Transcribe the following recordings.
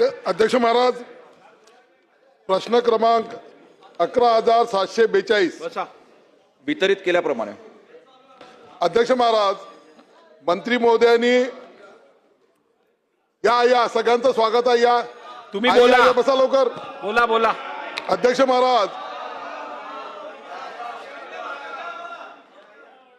अध्य- अध्यक्ष महाराज प्रश्न क्रमांक अकरा हजार सातशे बेचाळीस. वितरित केल्याप्रमाणे. अध्यक्ष महाराज मंत्री महोदयांनी या या सगळ्यांचं स्वागत आहे या. तुम्ही बोला. या, बसा लवकर. बोला बोला. अध्यक्ष महाराज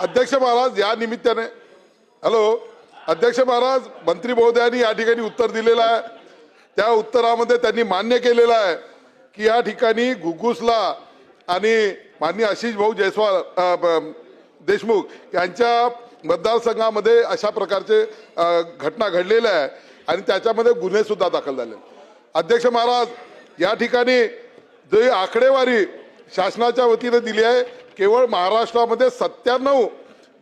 अध्यक्ष महाराज या निमित्ताने. हॅलो अध्यक्ष महाराज मंत्री महोदयांनी या ठिकाणी उत्तर दिलेलं आहे. त्या उत्तरामध्ये त्यांनी मान्य केलेलं आहे की या ठिकाणी घुगुसला आणि माननीय आशिष भाऊ जयस्वाल देशमुख यांच्या मतदारसंघामध्ये अशा प्रकारचे घटना घडलेल्या आहे आणि त्याच्यामध्ये गुन्हेसुद्धा दाखल झाले. अध्यक्ष महाराज या ठिकाणी जी आकडेवारी शासनाच्या वतीने दिली आहे केवळ महाराष्ट्रामध्ये सत्त्याण्णव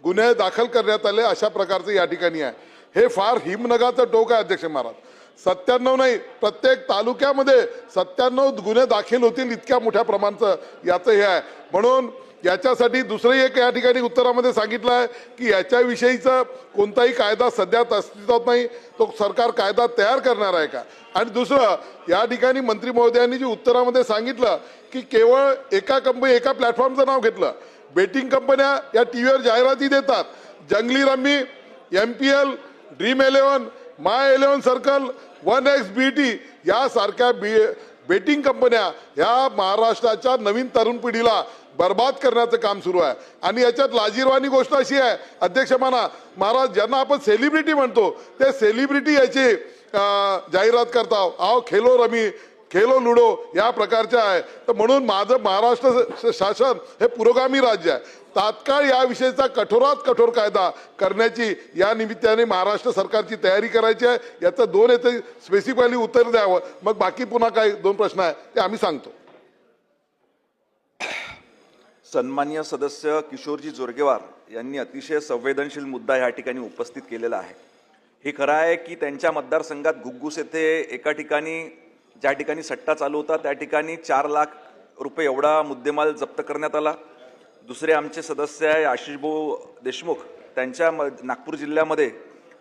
गुन्हे दाखल करण्यात आले अशा प्रकारचे या ठिकाणी आहे. हे फार हिमनगाचं टोक आहे अध्यक्ष महाराज. सत्त्याण्णव नाही प्रत्येक तालुक्यामध्ये सत्त्याण्णव गुन्हे दाखल होतील इतक्या मोठ्या प्रमाणाचं. याचं हे आहे. म्हणून याच्यासाठी दुसरंही एक या ठिकाणी उत्तरामध्ये सांगितलं आहे की याच्याविषयीचा कोणताही कायदा सध्या अस्तित्वात नाही. तो सरकार कायदा तयार करणार आहे का? आणि दुसरं या ठिकाणी मंत्री महोदयांनी जे उत्तरामध्ये सांगितलं की केवळ एका कंपनी एका प्लॅटफॉर्मचं नाव घेतलं. बेटिंग कंपन्या या टी व्हीवर जाहिराती देतात. Junglee Rummy M P L Dream Eleven My Eleven Circle one X B T यासारख्या बी बेटिंग कंपन्या ह्या महाराष्ट्राच्या नवीन तरुण पिढीला बर्बाद करण्याचं काम सुरू आहे. आणि याच्यात लाजीरवाणी गोष्ट अशी आहे अध्यक्ष म्हणा महाराज ज्यांना आपण सेलिब्रिटी म्हणतो ते सेलिब्रिटी याची जाहिरात करता. आओ खेलो रमी खेलो लुडो या प्रकारच्या आहे. तर म्हणून माझं महाराष्ट्र शासन हे पुरोगामी राज्य आहे. तात्काळ या विषयीचा कठोरात कठोर कायदा करण्याची या निमित्ताने महाराष्ट्र सरकारची तयारी करायची आहे. याचं दोन येथे स्पेसिफिकली उत्तर द्यावं. मग बाकी पुन्हा काही दोन प्रश्न आहे ते आम्ही सांगतो. सन्मान्य सदस्य किशोरजी जोरगेवार यांनी अतिशय संवेदनशील मुद्दा या ठिकाणी उपस्थित केलेला आहे. हे खरं आहे की त्यांच्या मतदारसंघात घुग्गुस येथे एका ठिकाणी ज्या ठिकाणी सट्टा चालू होता त्या ठिकाणी चार लाख रुपये एवढा मुद्देमाल जप्त करण्यात आला. दुसरे आमचे सदस्य आहे आशिषभाऊ देशमुख. त्यांच्या म- नागपूर जिल्ह्यामध्ये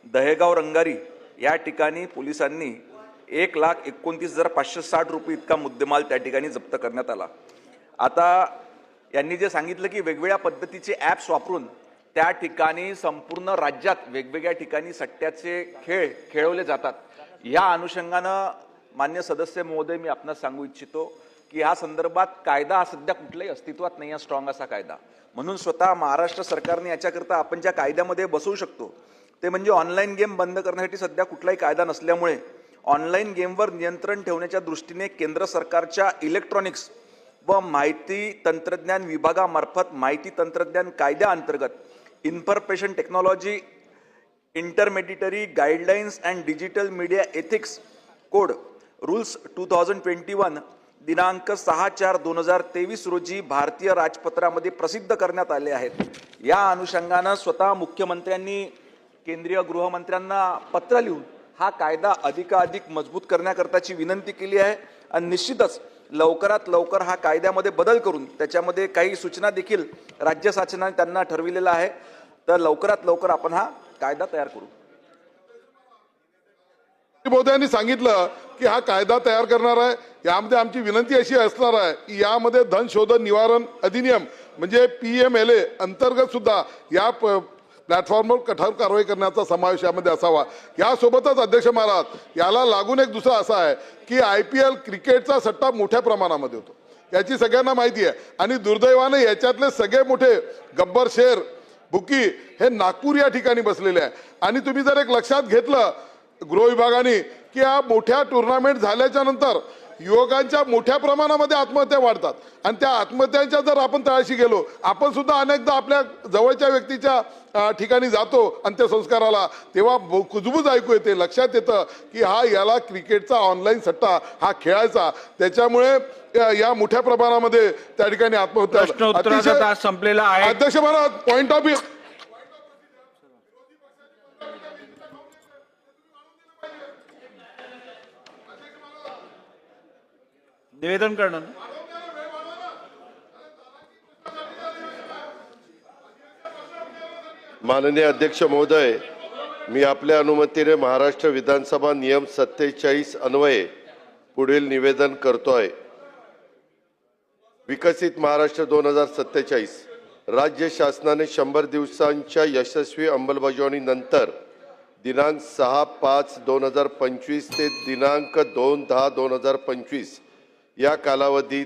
दहेगाव रंगारी या ठिकाणी पोलिसांनी एक लाख एकोणतीस हजार पाचशे साठ रुपये इतका मुद्देमाल त्या ठिकाणी जप्त करण्यात आला. आता यांनी जे सांगितलं की वेगवेगळ्या पद्धतीचे ॲप्स वापरून त्या ठिकाणी संपूर्ण राज्यात वेगवेगळ्या ठिकाणी सट्ट्याचे खेळ खेळवले जातात. या अनुषंगानं मान्य सदस्य महोदय मी आपणास सांगू इच्छितो की ह्या संदर्भात कायदा हा सध्या कुठल्याही अस्तित्वात नाही आहे स्ट्रॉंग असा कायदा. म्हणून स्वतः महाराष्ट्र सरकारने याच्याकरता आपण ज्या कायद्यामध्ये बसवू शकतो ते म्हणजे ऑनलाईन गेम बंद करण्यासाठी सध्या कुठलाही कायदा नसल्यामुळे ऑनलाईन गेमवर नियंत्रण ठेवण्याच्या दृष्टीने केंद्र सरकारच्या इलेक्ट्रॉनिक्स व माहिती तंत्रज्ञान विभागामार्फत माहिती तंत्रज्ञान कायद्याअंतर्गत information technology intermediary guidelines and digital media ethics code rules two thousand twenty one दिनांक सहा चार दोन हजार तेवीस रोजी भारतीय राजपत्रामध्ये प्रसिद्ध करण्यात आले आहेत. या अनुषंगानं स्वतः मुख्यमंत्र्यांनी केंद्रीय गृहमंत्र्यांना पत्र लिहून हा कायदा अधिकाधिक मजबूत करण्याकरताची विनंती केली आहे. आणि निश्चितच लवकरात लवकर हा कायद्यामध्ये बदल करून त्याच्यामध्ये काही सूचना देखील राज्य शासनाने त्यांना ठरविलेला आहे तर लवकरात लवकर आपण हा कायदा तयार करू. मोदयांनी सांगितलं की हा कायदा तयार करणार आहे. यामध्ये आमची विनंती अशी असणार आहे की यामध्ये धन शोधन निवारण अधिनियम म्हणजे पी एम एल ए अंतर्गत सुद्धा या प्लॅटफॉर्मवर कठोर कारवाई करण्याचा समावेश यामध्ये असावा. यासोबतच अध्यक्ष महाराज याला लागून एक दुसरा असा आहे की आय पी एल क्रिकेटचा सट्टा मोठ्या प्रमाणामध्ये होतो. याची सगळ्यांना माहिती आहे. आणि दुर्दैवाने याच्यातले सगळे मोठे गब्बर शेर बुकी हे नागपूर या ठिकाणी बसलेले आहे. आणि तुम्ही जर एक लक्षात घेतलं गृह विभागाने की या मोठ्या टुर्नामेंट झाल्याच्यानंतर युवकांच्या मोठ्या प्रमाणामध्ये आत्महत्या वाढतात. आणि त्या आत्महत्यांच्या जर आपण तळाशी गेलो आपण सुद्धा अनेकदा आपल्या जवळच्या व्यक्तीच्या ठिकाणी जातो अंत्यसंस्काराला तेव्हा कुजबूज ऐकू येते लक्षात येतं की हा याला क्रिकेटचा ऑनलाईन सट्टा हा खेळायचा. त्याच्यामुळे या- मोठ्या प्रमाणामध्ये त्या ठिकाणी आत्महत्या संपलेला आहे. अध्यक्ष महाराज पॉइंट ऑफ निवेदन करणं माननीय अध्यक्ष महोदय मी आपल्या अनुमतीने महाराष्ट्र विधानसभा नियम सत्तेचाळीस अन्वये पुढील निवेदन करतोय. विकसित महाराष्ट्र दोन हजार सत्तेचाळीस. राज्य शासनाने शंभर दिवसांच्या यशस्वी अंमलबजावणीनंतर दिनांक सहा पाच दोन हजार पंचवीस ते दिनांक दोन दहा दोन हजार पंचवीस या कालावधीत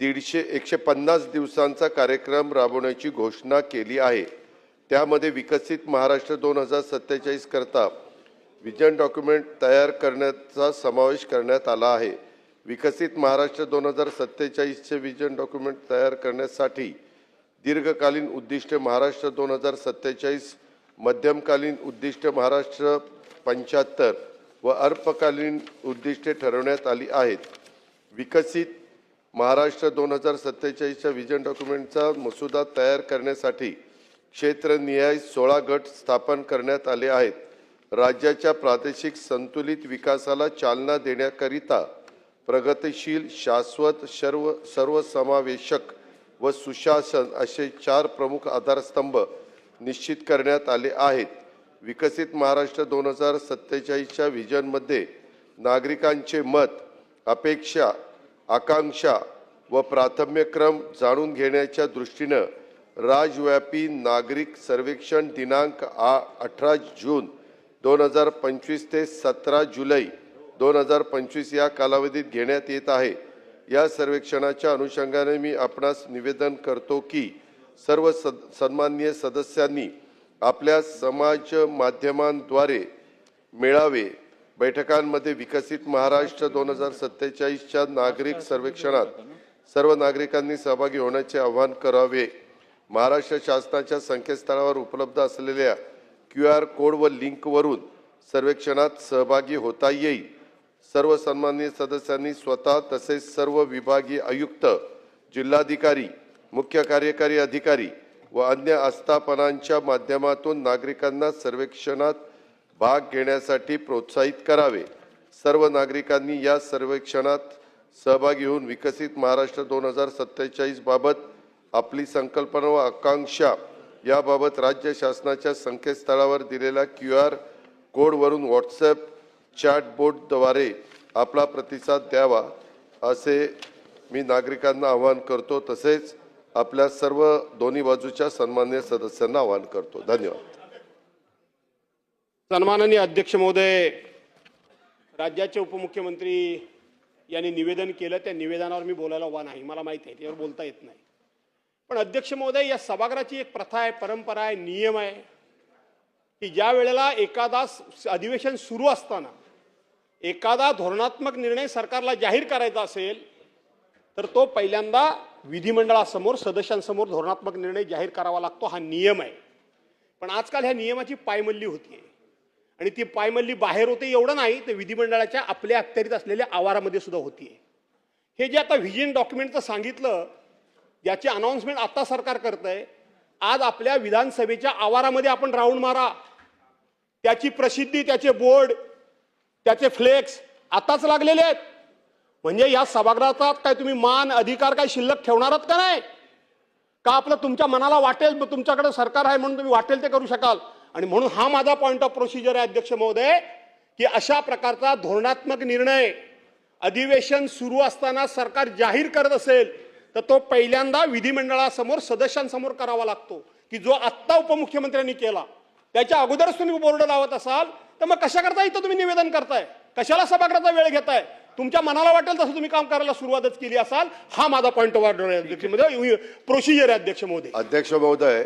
दीडशे एकशे पन्नास दिवसांचा कार्यक्रम राबवण्याची घोषणा केली आहे. त्यामध्ये विकसित महाराष्ट्र दोन हजार सत्तेचाळीस करता विजन डॉक्युमेंट तयार करण्याचा समावेश करण्यात आला आहे. विकसित महाराष्ट्र दोन हजार सत्तेचाळीसचे विजन डॉक्युमेंट तयार करण्यासाठी दीर्घकालीन उद्दिष्ट महाराष्ट्र दोन हजार सत्तेचाळीस मध्यमकालीन उद्दिष्ट महाराष्ट्र पंच्याहत्तर व अल्पकालीन उद्दिष्टे ठरवण्यात आली आहेत. विकसित महाराष्ट्र दोन हजार सत्तेचाळीसच्या विजन डॉक्युमेंटचा मसुदा तयार करण्यासाठी क्षेत्रनिहाय सोळा गट स्थापन करण्यात आले आहेत. राज्याच्या प्रादेशिक संतुलित विकासाला चालना देण्याकरिता प्रगतिशील शाश्वत सर्व सर्वसमावेशक व सुशासन असे चार प्रमुख आधारस्तंभ निश्चित करण्यात आले आहेत. विकसित महाराष्ट्र दोन हजार सत्तेचाळीसच्या व्हिजनमध्ये नागरिकांचे मत अपेक्षा आकांक्षा व प्राथम्यक्रम जाणून घेण्याच्या दृष्टीनं राजव्यापी नागरिक सर्वेक्षण दिनांक आ अठरा जून दोन हजार पंचवीस ते सतरा जुलै दोन हजार पंचवीस या कालावधीत घेण्यात येत आहे. या सर्वेक्षणाच्या अनुषंगाने मी आपणास निवेदन करतो की सर्व सद सन्माननीय सदस्यांनी आपल्या समाज माध्यमांद्वारे मेळावे बैठकांमध्ये विकसित महाराष्ट्र दोन हजार सत्तेचाळीसच्या नागरिक सर्वेक्षणात सर्व नागरिकांनी सहभागी होण्याचे आवाहन करावे. महाराष्ट्र शासनाच्या संकेतस्थळावर उपलब्ध असलेल्या क्यू आर कोड व लिंकवरून सर्वेक्षणात सहभागी होता येईल. सर्व सन्माननीय सदस्यांनी स्वतः तसेच सर्व विभागीय आयुक्त जिल्हाधिकारी मुख्य कार्यकारी अधिकारी व अन्य आस्थापनांच्या माध्यमातून नागरिकांना सर्वेक्षणात भाग घेण्यासाठी प्रोत्साहित करावे. सर्व नागरिकांनी या सर्वेक्षणात सहभागी होऊन विकसित महाराष्ट्र दोन हजार सत्तेचाळीस बाबत आपली संकल्पना व आकांक्षा याबाबत राज्य शासनाच्या संकेतस्थळावर दिलेल्या क्यू आर कोडवरून व्हॉट्सॲप चॅटबोटद्वारे आपला प्रतिसाद द्यावा असे मी नागरिकांना आवाहन करतो. तसेच आपल्या सर्व दोन्ही बाजूच्या सन्मान्य सदस्यांना आवाहन करतो. धन्यवाद. सन्माननीय अध्यक्ष महोदय राज्याचे उपमुख्यमंत्री यांनी निवेदन केलं. त्या निवेदनावर मी बोलायला उभा नाही. मला माहिती आहे त्यावर बोलता येत नाही. पण अध्यक्ष महोदय या सभागृहाची एक प्रथा आहे परंपरा आहे नियम आहे की ज्या वेळेला एखादा अधिवेशन सुरू असताना एखादा धोरणात्मक निर्णय सरकारला जाहीर करायचा असेल तर तो पहिल्यांदा विधिमंडळासमोर सदस्यांसमोर धोरणात्मक निर्णय जाहीर करावा लागतो. हा नियम आहे. पण आजकाल ह्या नियमाची पायमल्ली होतीये. आणि ती पायमल्ली बाहेर होते एवढं नाही तर विधिमंडळाच्या आपल्या अखत्यारीत असलेल्या आवारामध्ये सुद्धा होती. हे जे आता व्हिजन डॉक्युमेंटचं सांगितलं याची अनाऊन्समेंट आता सरकार करतंय. आज आपल्या विधानसभेच्या आवारामध्ये आपण राऊंड मारा. त्याची प्रसिद्धी त्याचे बोर्ड त्याचे फ्लेक्स आताच लागलेले आहेत. म्हणजे या सभागृहाचा काय तुम्ही मान अधिकार काय शिल्लक ठेवणार आहात का नाही? का आपलं तुमच्या मनाला वाटेल तुमच्याकडे सरकार आहे म्हणून तुम्ही वाटेल ते करू शकाल? आणि म्हणून हा माझा पॉइंट ऑफ प्रोसिजर आहे अध्यक्ष महोदय की अशा प्रकारचा धोरणात्मक निर्णय अधिवेशन सुरू असताना सरकार जाहीर करत असेल तर तो पहिल्यांदा विधिमंडळासमोर सदस्यांसमोर करावा लागतो. की जो आत्ता उपमुख्यमंत्र्यांनी केला त्याच्या अगोदरच तुम्ही बोर्ड लावत असाल तर मग कशा करता इथं तुम्ही निवेदन करताय? कशाला सभागृहाचा वेळ घेताय? तुमच्या मनाला वाटेल तसं तुम्ही काम करायला सुरुवातच केली असाल. हा माझा पॉईंट ऑफ ऑर्डर आहे अध्यक्ष महोदय. प्रोसिजर आहे अध्यक्ष महोदय. अध्यक्ष महोदय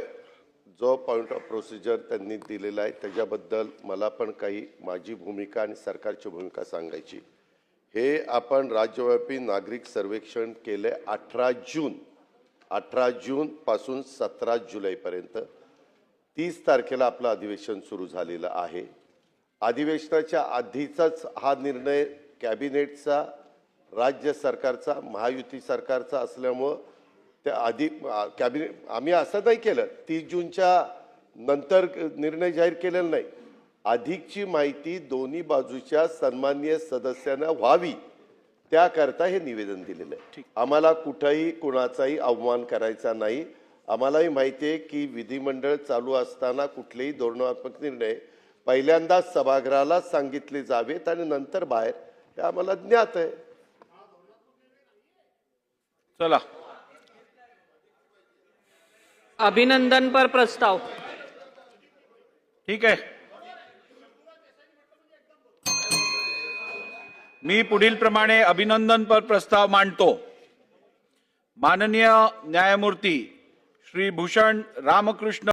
जो पॉईंट ऑफ प्रोसिजर त्यांनी दिलेला आहे त्याच्याबद्दल मला पण काही माझी भूमिका आणि सरकारची भूमिका सांगायची. हे आपण राज्यव्यापी नागरिक सर्वेक्षण केले अठरा जून अठरा जूनपासून सतरा जुलैपर्यंत तीस तारखेला आपलं अधिवेशन सुरू झालेलं आहे. अधिवेशनाच्या आधीचाच हा निर्णय कॅबिनेटचा राज्य सरकारचा महायुती सरकारचा असल्यामुळं त्या आधी कॅबिनेट आम्ही असं नाही केलं. तीस जूनच्या नंतर निर्णय जाहीर केलेला नाही. अधिकची माहिती दोन्ही बाजूच्या सन्माननीय सदस्यांना व्हावी त्याकरता हे निवेदन दिलेलं आहे. आम्हाला कुठंही कुणाचाही अवमान करायचा नाही. आम्हालाही माहिती आहे की विधिमंडळ चालू असताना कुठलेही धोरणात्मक निर्णय पहिल्यांदा सभागृहाला सांगितले जावेत आणि नंतर बाहेर हे आम्हाला ज्ञात आहे. चला. अभिनंदन पर प्रस्ताव। ठीक आहे. मी पुढील प्रमाणे अभिनंदन पर प्रस्ताव मांडतो. माननीय न्यायमूर्ती श्री भूषण रामकृष्ण